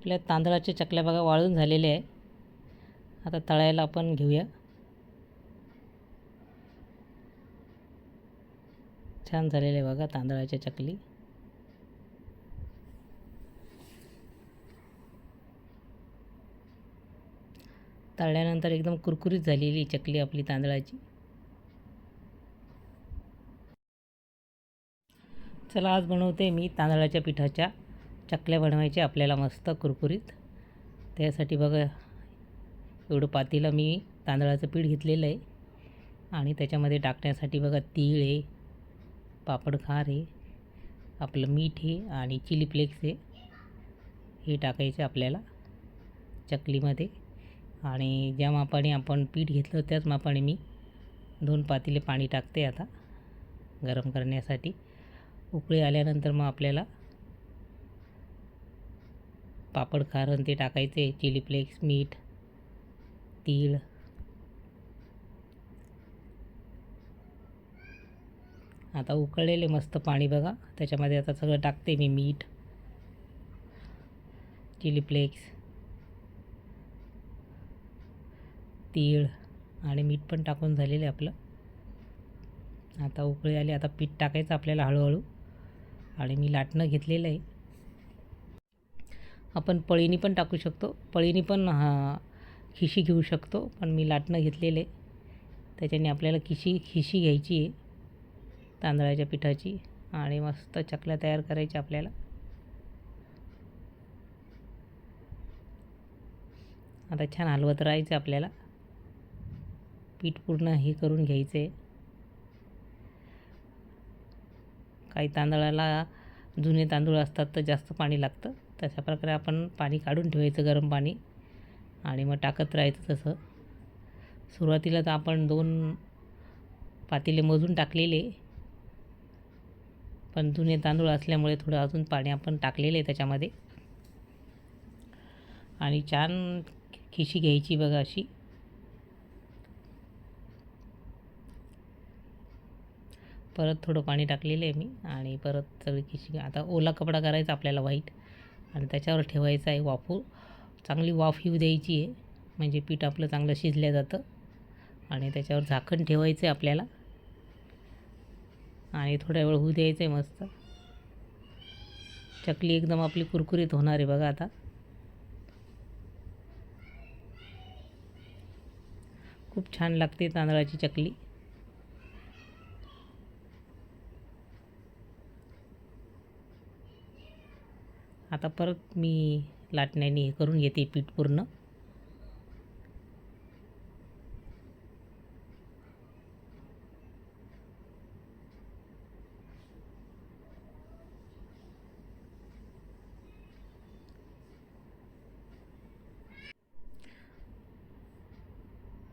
आपल्या तांदळाच्या चकल्या बघा वाळून झालेल्या आहे आता तळायला आपण घेऊया. छान झालेले आहे बघा तांदळाच्या चकली. तळल्यानंतर एकदम कुरकुरीत झालेली चकली आपली तांदळाची. चला आज बनवते मी तांदळाच्या पिठाच्या. चकल्या बनवायच्या आपल्याला मस्त कुरकुरीत. त्यासाठी बघा एवढं पातीला मी तांदळाचं पीठ घेतलेलं आहे. आणि त्याच्यामध्ये टाकण्यासाठी बघा तीळ आहे पापड खार आहे आपलं मीठ आहे आणि चिली फ्लेक्स आहे. हे टाकायचे आपल्याला चकलीमध्ये. आणि ज्या मापाने आपण पीठ घेतलं त्याच मापाने मी दोन पातेले पाणी टाकते आता गरम करण्यासाठी. उकळी आल्यानंतर मग आपल्याला पापड खारण ते टाकायचे. चिली फ्लेक्स मीठ तीळ. आता उकळलेले मस्त पाणी बघा. त्याच्यामध्ये आता सगळं टाकते मी मीठ चिली फ्लेक्स तीळ आणि मीठ पण टाकून झालेलं आहे आपलं. आता उकळी आली आता पीठ टाकायचं आपल्याला हळूहळू. आणि मी लाटणं घेतलेलं आहे. आपण पळीनी पण टाकू शकतो. पळीनी पण हा खिशी घेऊ शकतो. पण मी लाटणं घेतलेलं. आहे त्याच्याने आपल्याला खिशी खिशी घ्यायची आहे. तांदळाच्या पिठाची. आणि मस्त चकल्या तयार करायच्या आपल्याला. आता छान हलवत राहायचं आपल्याला. पीठ पूर्ण हे करून घ्यायचं आहे काही तांदळाला जुने तांदूळ असतात तर जास्त पाणी लागतं. तशा प्रकारे आपण पाणी काढून ठेवायचं गरम पाणी आणि मग टाकत राहायचं तसं. सुरुवातीला तर आपण दोन पातेले मोजून टाकलेले. पण जुने तांदूळ असल्यामुळे थोडं अजून पाणी आपण टाकलेलं आहे त्याच्यामध्ये. आणि छान खिशी घ्यायची बघा अशी. परत थोडं पाणी टाकलेलं आहे मी आणि परत सगळी खिशी आता ओला कपडा करायचा आपल्याला व्हाईट आणि त्याच्यावर ठेवायचा आहे वाफू. चांगली वाफ येऊ द्यायची आहे. म्हणजे पीठ आपलं चांगलं शिजलं जातं. आणि त्याच्यावर झाकण ठेवायचं आहे आपल्याला. आणि थोड्या वेळ होऊ द्यायचं आहे मस्त. चकली एकदम आपली कुरकुरीत होणार आहे बघा आता. खूप छान लागते तांदळाची चकली. आता परत मी लाटण्याने हे करून घेते पीठ पूर्ण.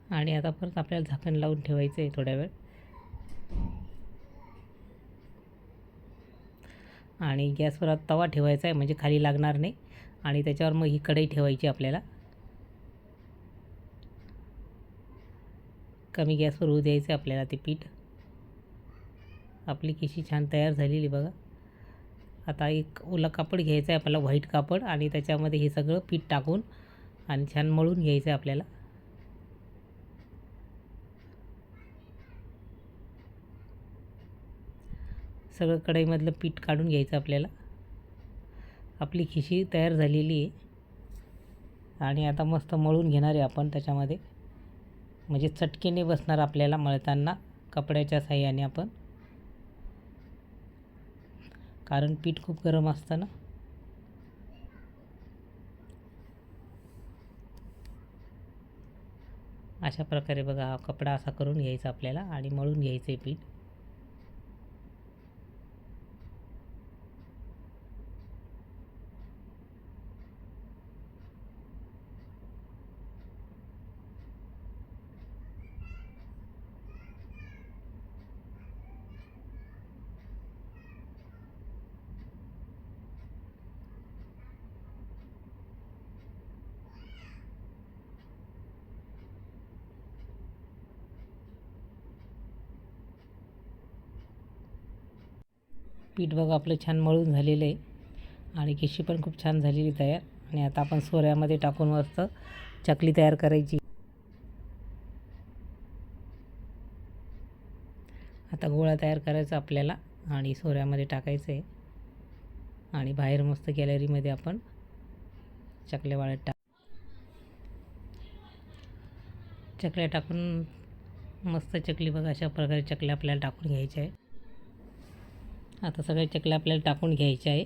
आणि आता परत आपल्याला झाकण लावून ठेवायचं आहे थोड्या वेळ. आणि गॅसवर आता तवा ठेवायचा आहे म्हणजे खाली लागणार नाही. आणि त्याच्यावर मग ही कढई ठेवायची आपल्याला. कमी गॅसवर होऊ द्यायचं आहे आपल्याला ते पीठ. आपली किशी छान तयार झालेली बघा. आता एक ओला कापड घ्यायचं आहे आपल्याला व्हाईट कापड. आणि त्याच्यामध्ये हे सगळं पीठ टाकून आणि छान मळून घ्यायचं आहे आपल्याला. सगळं कढईमधलं पीठ काढून घ्यायचं आपल्याला. आपली खिशी तयार झालेली आहे. आणि आता मस्त मळून घेणार आहे आपण त्याच्यामध्ये. म्हणजे चटकेने बसणार आपल्याला मळताना कपड्याच्या साह्याने आपण. कारण पीठ खूप गरम असतं ना. अशा प्रकारे बघा हा कपडा असा करून घ्यायचा आपल्याला आणि मळून घ्यायचं आहे पीठ. पीठ बघा आपलं छान मळून झालेलं आहे. आणि खिशी पण खूप छान झालेली तयार. आणि आता आपण सोऱ्यामध्ये टाकून मस्त चकली तयार करायची. आता गोळा तयार करायचा आपल्याला आणि सोऱ्यामध्ये टाकायचं आहे. आणि बाहेर मस्त गॅलरीमध्ये आपण चकल्या वाळत टाक चकल्या टाकून मस्त चकली बघा अशा प्रकारे चकल्या आपल्याला टाकून घ्यायच्या आहे आता सगळ्या चकल्या आपल्याला टाकून घ्यायच्या आहे.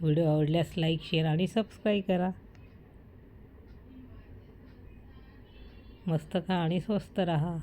व्हिडिओ आवडल्यास लाईक शेअर आणि सबस्क्राईब करा. मस्त खा आणि स्वस्त रहा.